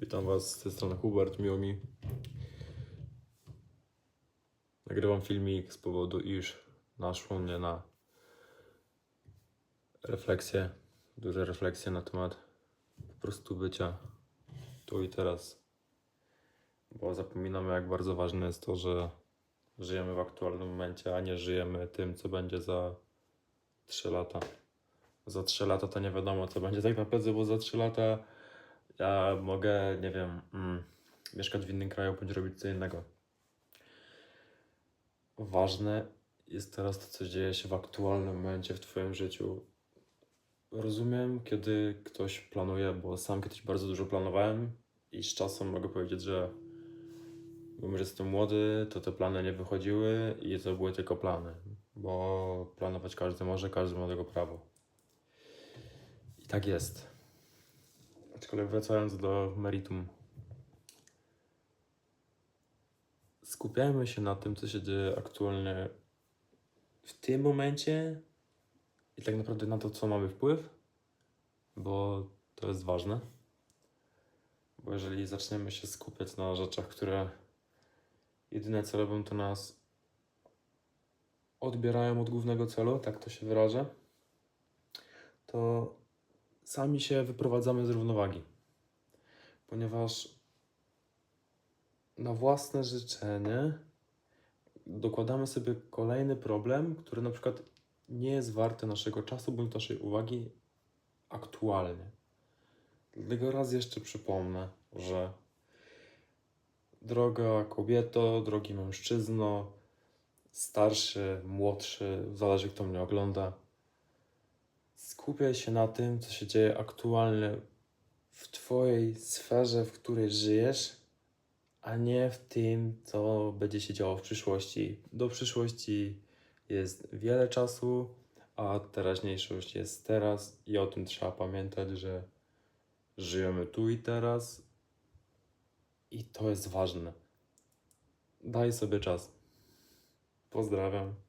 Witam Was z tej strony Hubert, miło mi. Nagrywam filmik z powodu, iż naszło mnie na refleksję, duże refleksje na temat po prostu bycia tu i teraz. Bo zapominamy, jak bardzo ważne jest to, że żyjemy w aktualnym momencie, a nie żyjemy tym, co będzie za 3 lata. Za 3 lata to nie wiadomo, co będzie tak naprawdę, bo za 3 lata ja mogę, nie wiem, mm, mieszkać w innym kraju bądź robić co innego. Ważne jest teraz to, co dzieje się w aktualnym momencie w Twoim życiu. Rozumiem, kiedy ktoś planuje, bo sam kiedyś bardzo dużo planowałem i z czasem mogę powiedzieć, że mimo, że jestem młody, to te plany nie wychodziły i to były tylko plany, bo planować każdy może, każdy ma tego prawo. I tak jest. Aczkolwiek wracając do meritum. Skupiajmy się na tym, co się dzieje aktualnie w tym momencie i tak naprawdę na to, co mamy wpływ, bo to jest ważne. Bo jeżeli zaczniemy się skupiać na rzeczach, które jedyne co robią, to nas odbierają od głównego celu, tak to się wyrażę, to sami się wyprowadzamy z równowagi. Ponieważ na własne życzenie dokładamy sobie kolejny problem, który na przykład nie jest warty naszego czasu bądź naszej uwagi aktualnie. Dlatego raz jeszcze przypomnę, że droga kobieto, drogi mężczyzno, starszy, młodszy, zależy kto mnie ogląda, skupiaj się na tym, co się dzieje aktualnie w Twojej sferze, w której żyjesz, a nie w tym, co będzie się działo w przyszłości. Do przyszłości jest wiele czasu, a teraźniejszość jest teraz i o tym trzeba pamiętać, że żyjemy tu i teraz i to jest ważne. Daj sobie czas. Pozdrawiam.